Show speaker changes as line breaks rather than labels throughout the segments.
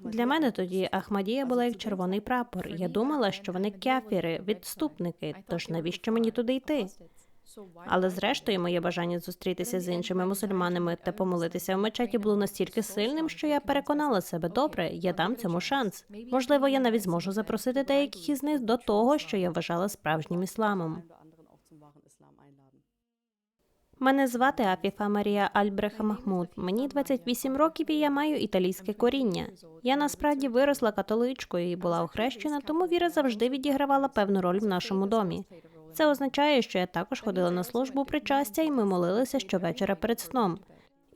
Для мене тоді Ахмадія була як червоний прапор. Я думала, що вони кяфіри, відступники. Тож навіщо мені туди йти? Але зрештою, моє бажання зустрітися з іншими мусульманами та помолитися в мечеті було настільки сильним, що я переконала себе добре, я дам цьому шанс. Можливо, я навіть зможу запросити деяких із них до того, що я вважала справжнім ісламом. Мене звати Афіфа Марія Альбреха Махмуд. Мені 28 років і я маю італійське коріння. Я насправді виросла католичкою і була охрещена, тому віра завжди відігравала певну роль в нашому домі. Це означає, що я також ходила на службу причастя, і ми молилися щовечора перед сном.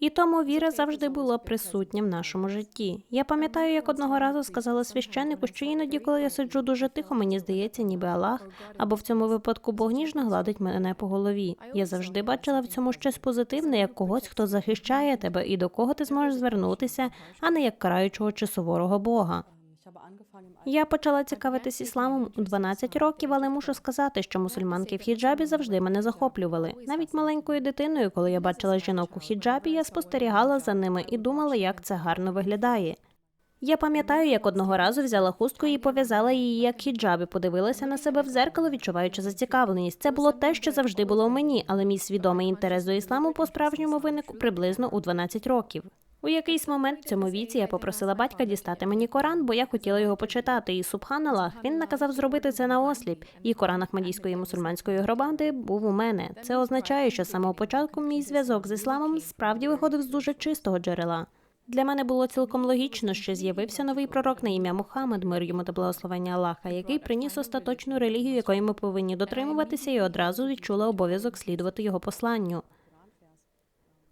І тому віра завжди була присутня в нашому житті. Я пам'ятаю, як одного разу сказала священнику, що іноді, коли я сиджу дуже тихо, мені здається, ніби Аллах, або в цьому випадку Бог ніжно гладить мене по голові. Я завжди бачила в цьому щось позитивне, як когось, хто захищає тебе і до кого ти зможеш звернутися, а не як караючого чи суворого Бога. Я почала цікавитись ісламом у 12 років, але мушу сказати, що мусульманки в хіджабі завжди мене захоплювали. Навіть маленькою дитиною, коли я бачила жінок у хіджабі, я спостерігала за ними і думала, як це гарно виглядає. Я пам'ятаю, як одного разу взяла хустку і пов'язала її як хіджабі, подивилася на себе в зеркало, відчуваючи зацікавленість. Це було те, що завжди було в мені, але мій свідомий інтерес до ісламу по-справжньому виник приблизно у 12 років. У якийсь момент в цьому віці я попросила батька дістати мені Коран, бо я хотіла його почитати. І субханаллах, він наказав зробити це на осліп. І Коран Ахмадійської мусульманської громади був у мене. Це означає, що з самого початку мій зв'язок з ісламом справді виходив з дуже чистого джерела. Для мене було цілком логічно, що з'явився новий пророк на ім'я Мухаммед, мир йому та благословення Аллаха, який приніс остаточну релігію, якої ми повинні дотримуватися, і одразу відчула обов'язок слідувати його посланню.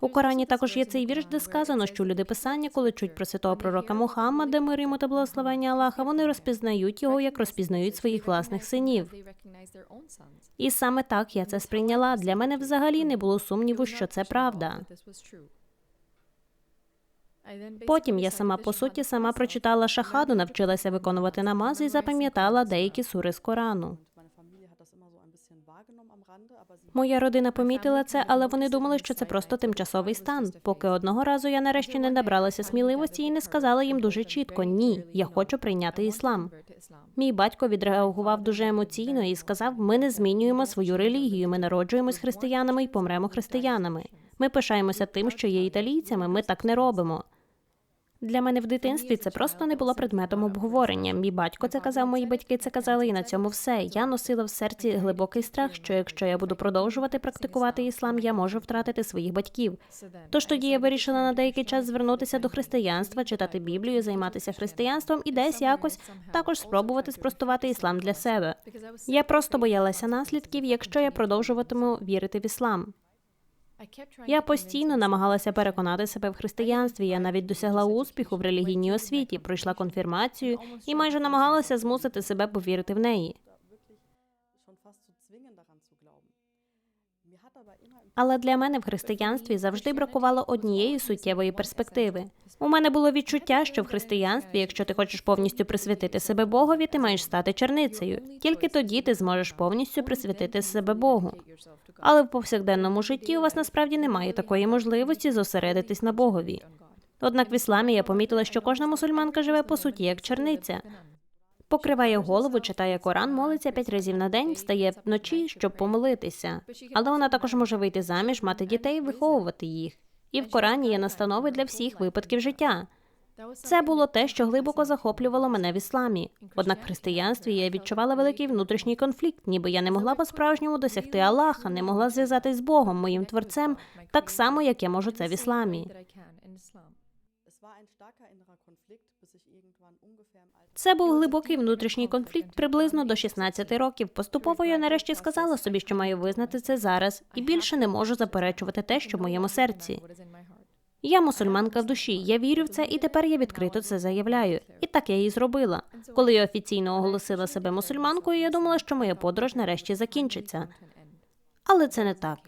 У Корані також є цей вірш, де сказано, що люди писання, коли чуть про святого пророка Мухаммада, мир йому та благословення Аллаха, вони розпізнають його, як розпізнають своїх власних синів. І саме так я це сприйняла. Для мене взагалі не було сумніву, що це правда. Потім я сама по суті сама прочитала шахаду, навчилася виконувати намази і запам'ятала деякі сури з Корану. Моя родина помітила це, але вони думали, що це просто тимчасовий стан. Поки одного разу я нарешті не набралася сміливості і не сказала їм дуже чітко ні, я хочу прийняти іслам. Мій батько відреагував дуже емоційно і сказав: Ми не змінюємо свою релігію. Ми народжуємось християнами і помремо християнами. Ми пишаємося тим, що є італійцями. Ми так не робимо. Для мене в дитинстві це просто не було предметом обговорення. Мій батько це казав, мої батьки це казали, і на цьому все. Я носила в серці глибокий страх, що якщо я буду продовжувати практикувати іслам, я можу втратити своїх батьків. Тож тоді я вирішила на деякий час звернутися до християнства, читати Біблію, займатися християнством і десь якось також спробувати спростувати іслам для себе. Я просто боялася наслідків, якщо я продовжуватиму вірити в іслам. Я постійно намагалася переконати себе в християнстві. Я навіть досягла успіху в релігійній освіті, пройшла конфірмацію і майже намагалася змусити себе повірити в неї. Але для мене в християнстві завжди бракувало однієї суттєвої перспективи. У мене було відчуття, що в християнстві, якщо ти хочеш повністю присвятити себе Богові, ти маєш стати черницею. Тільки тоді ти зможеш повністю присвятити себе Богу. Але в повсякденному житті у вас насправді немає такої можливості зосередитись на Богові. Однак в ісламі я помітила, що кожна мусульманка живе по суті як черниця. Покриває голову, читає Коран, молиться п'ять разів на день, встає вночі, щоб помолитися. Але вона також може вийти заміж, мати дітей, виховувати їх. І в Корані є настанови для всіх випадків життя. Це було те, що глибоко захоплювало мене в ісламі. Однак в християнстві я відчувала великий внутрішній конфлікт, ніби я не могла по-справжньому досягти Аллаха, не могла зв'язатись з Богом, моїм творцем, так само, як я можу це в ісламі. Це був глибокий внутрішній конфлікт приблизно до 16 років. Поступово я нарешті сказала собі, що маю визнати це зараз, і більше не можу заперечувати те, що в моєму серці. Я мусульманка в душі, я вірю в це, і тепер я відкрито це заявляю. І так я і зробила. Коли я офіційно оголосила себе мусульманкою, я думала, що моя подорож нарешті закінчиться. Але це не так.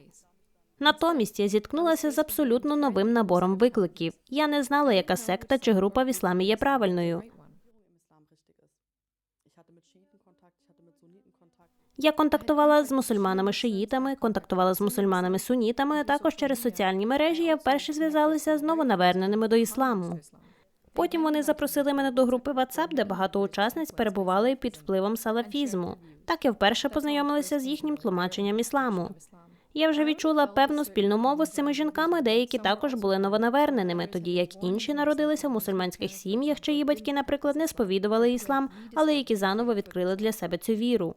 Натомість я зіткнулася з абсолютно новим набором викликів. Я не знала, яка секта чи група в ісламі є правильною. Я контактувала з мусульманами-шиїтами, контактувала з мусульманами-сунітами, а також через соціальні мережі я вперше зв'язалася з новонаверненими до ісламу. Потім вони запросили мене до групи WhatsApp, де багато учасниць перебували під впливом салафізму. Так я вперше познайомилася з їхнім тлумаченням ісламу. Я вже відчула певну спільну мову з цими жінками, деякі також були новонаверненими, тоді як інші народилися в мусульманських сім'ях, чиї батьки, наприклад, не сповідували іслам, але які заново відкрили для себе цю віру.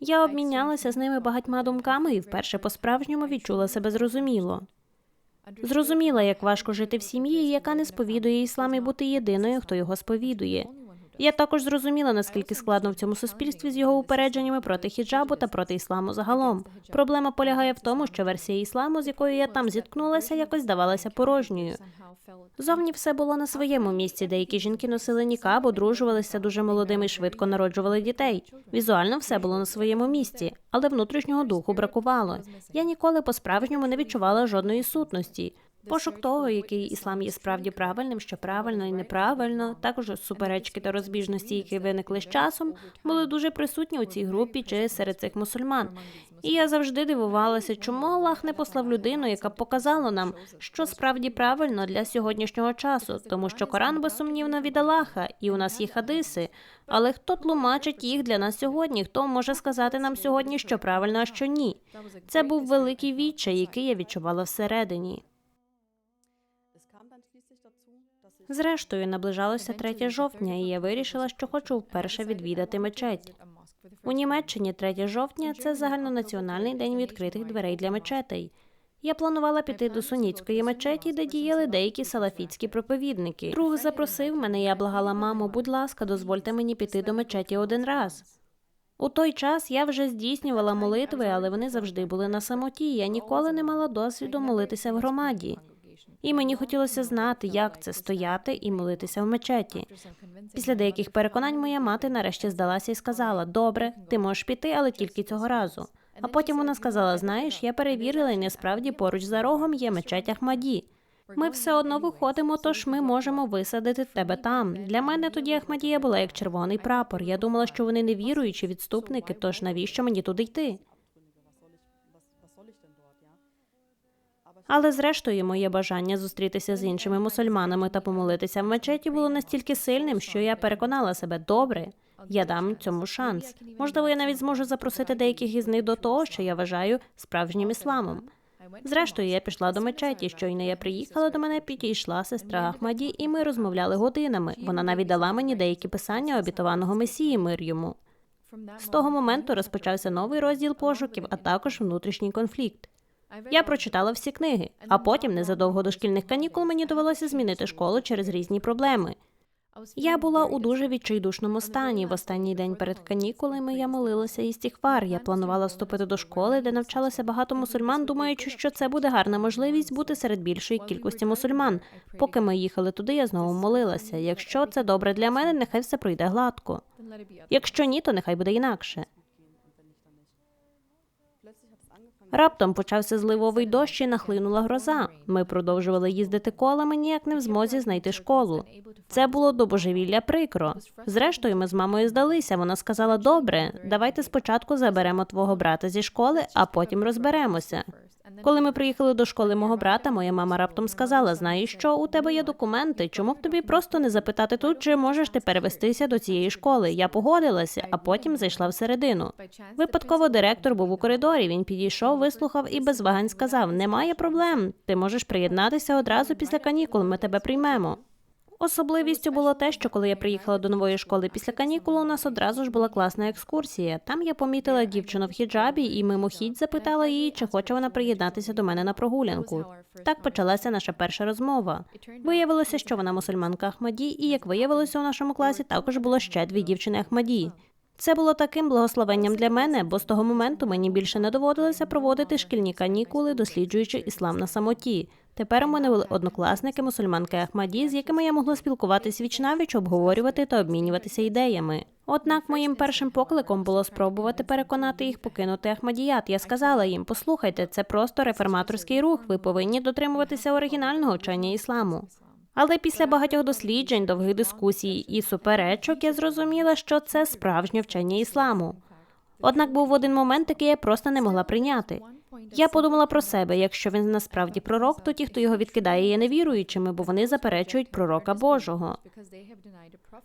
Я обмінялася з ними багатьма думками і вперше по-справжньому відчула себе зрозуміло. Зрозуміла, як важко жити в сім'ї, яка не сповідує іслам і бути єдиною, хто його сповідує. Я також зрозуміла, наскільки складно в цьому суспільстві з його упередженнями проти хіджабу та проти ісламу загалом. Проблема полягає в тому, що версія ісламу, з якою я там зіткнулася, якось здавалася порожньою. Зовні все було на своєму місці. Деякі жінки носили нікаб, одружувалися дуже молодими швидко народжували дітей. Візуально все було на своєму місці, але внутрішнього духу бракувало. Я ніколи по-справжньому не відчувала жодної сутності. Пошук того, який іслам є справді правильним, що правильно і неправильно, також суперечки та розбіжності, які виникли з часом, були дуже присутні у цій групі чи серед цих мусульман. І я завжди дивувалася, чому Аллах не послав людину, яка показала нам, що справді правильно для сьогоднішнього часу, тому що Коран безсумнівно від Аллаха, і у нас є хадиси. Але хто тлумачить їх для нас сьогодні? Хто може сказати нам сьогодні, що правильно, а що ні? Це був великий відчай, який я відчувала всередині. Зрештою, наближалося 3 жовтня, і я вирішила, що хочу вперше відвідати мечеть. У Німеччині 3 жовтня це загальнонаціональний день відкритих дверей для мечетей. Я планувала піти до суніцької мечеті, де діяли деякі салафітські проповідники. Друг запросив мене, я благала маму, будь ласка, дозвольте мені піти до мечеті один раз. У той час я вже здійснювала молитви, але вони завжди були на самоті. Я ніколи не мала досвіду молитися в громаді. І мені хотілося знати, як це стояти і молитися в мечеті. Після деяких переконань моя мати нарешті здалася і сказала: Добре, ти можеш піти, але тільки цього разу. А потім вона сказала: Знаєш, я перевірила, і насправді поруч за рогом є мечеть Ахмаді. Ми все одно виходимо, тож ми можемо висадити тебе там. Для мене тоді Ахмадія була як червоний прапор. Я думала, що вони не віруючі відступники, тож навіщо мені туди йти? Але зрештою, моє бажання зустрітися з іншими мусульманами та помолитися в мечеті було настільки сильним, що я переконала себе добре. Я дам цьому шанс. Можливо, я навіть зможу запросити деяких із них до того, що я вважаю справжнім ісламом. Зрештою, я пішла до мечеті. Щойно я приїхала до мене, підійшла сестра Ахмаді, і ми розмовляли годинами. Вона навіть дала мені деякі писання обітованого месії мир йому. З того моменту розпочався новий розділ пошуків, а також внутрішній конфлікт. Я прочитала всі книги, а потім, незадовго до шкільних канікул, мені довелося змінити школу через різні проблеми. Я була у дуже відчайдушному стані. В останній день перед канікулами я молилася істіхвар. Я планувала вступити до школи, де навчалося багато мусульман, думаючи, що це буде гарна можливість бути серед більшої кількості мусульман. Поки ми їхали туди, я знову молилася. Якщо це добре для мене, нехай все пройде гладко. Якщо ні, то нехай буде інакше. Раптом почався зливовий дощ і нахлинула гроза. Ми продовжували їздити колами, ніяк не в змозі знайти школу. Це було до божевілля прикро. Зрештою, ми з мамою здалися. Вона сказала: Добре, давайте спочатку заберемо твого брата зі школи, а потім розберемося. Коли ми приїхали до школи мого брата, моя мама раптом сказала: Знаєш що, у тебе є документи. Чому б тобі просто не запитати тут, чи можеш ти перевестися до цієї школи? Я погодилася, а потім зайшла всередину. Випадково директор був у коридорі. Він підійшов, вислухав і без вагань сказав: Немає проблем. Ти можеш приєднатися одразу після канікул. Ми тебе приймемо. Особливістю було те, що коли я приїхала до нової школи після канікул, у нас одразу ж була класна екскурсія. Там я помітила дівчину в хіджабі і мимохідь запитала її, чи хоче вона приєднатися до мене на прогулянку. Так почалася наша перша розмова. Виявилося, що вона мусульманка Ахмаді, і як виявилося у нашому класі, також було ще дві дівчини Ахмаді. Це було таким благословенням для мене, бо з того моменту мені більше не доводилося проводити шкільні канікули, досліджуючи іслам на самоті. Тепер у мене були однокласники мусульманки Ахмаді, з якими я могла спілкуватись віч-навіч, обговорювати та обмінюватися ідеями. Однак моїм першим покликом було спробувати переконати їх покинути Ахмадіят. Я сказала їм: послухайте, це просто реформаторський рух. Ви повинні дотримуватися оригінального вчення ісламу. Але після багатьох досліджень, довгих дискусій і суперечок я зрозуміла, що це справжнє вчення ісламу. Однак був один момент, який я просто не могла прийняти. Я подумала про себе, якщо він насправді пророк, то ті, хто його відкидає, є невіруючими, бо вони заперечують пророка Божого.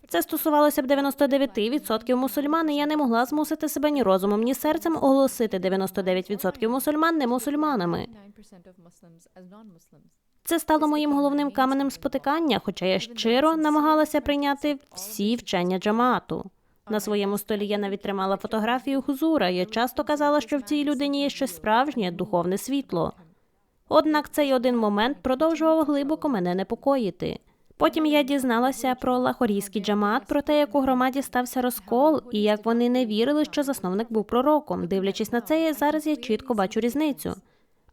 Це стосувалося б 99% мусульман, і я не могла змусити себе ні розумом, ні серцем оголосити 99% мусульман не мусульманами. Це стало моїм головним каменем спотикання, хоча я щиро намагалася прийняти всі вчення джамаату. На своєму столі я навіть тримала фотографію Хузура. Я часто казала, що в цій людині є щось справжнє, духовне світло. Однак цей один момент продовжував глибоко мене непокоїти. Потім я дізналася про лахорійський джамаат, про те, як у громаді стався розкол, і як вони не вірили, що засновник був пророком. Дивлячись на це, зараз я чітко бачу різницю.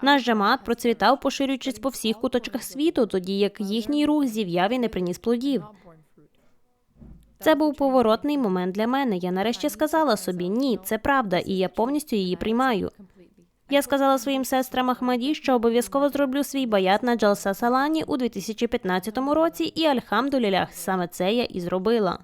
Наш джамаат процвітав, поширюючись по всіх куточках світу, тоді як їхній рух зів'яв і не приніс плодів. Це був поворотний момент для мене. Я нарешті сказала собі ні, це правда, і я повністю її приймаю. Я сказала своїм сестрам Ахмаді, що обов'язково зроблю свій баят на Джалса Салані у 2015 році, і альхамдулілях, саме це я і зробила.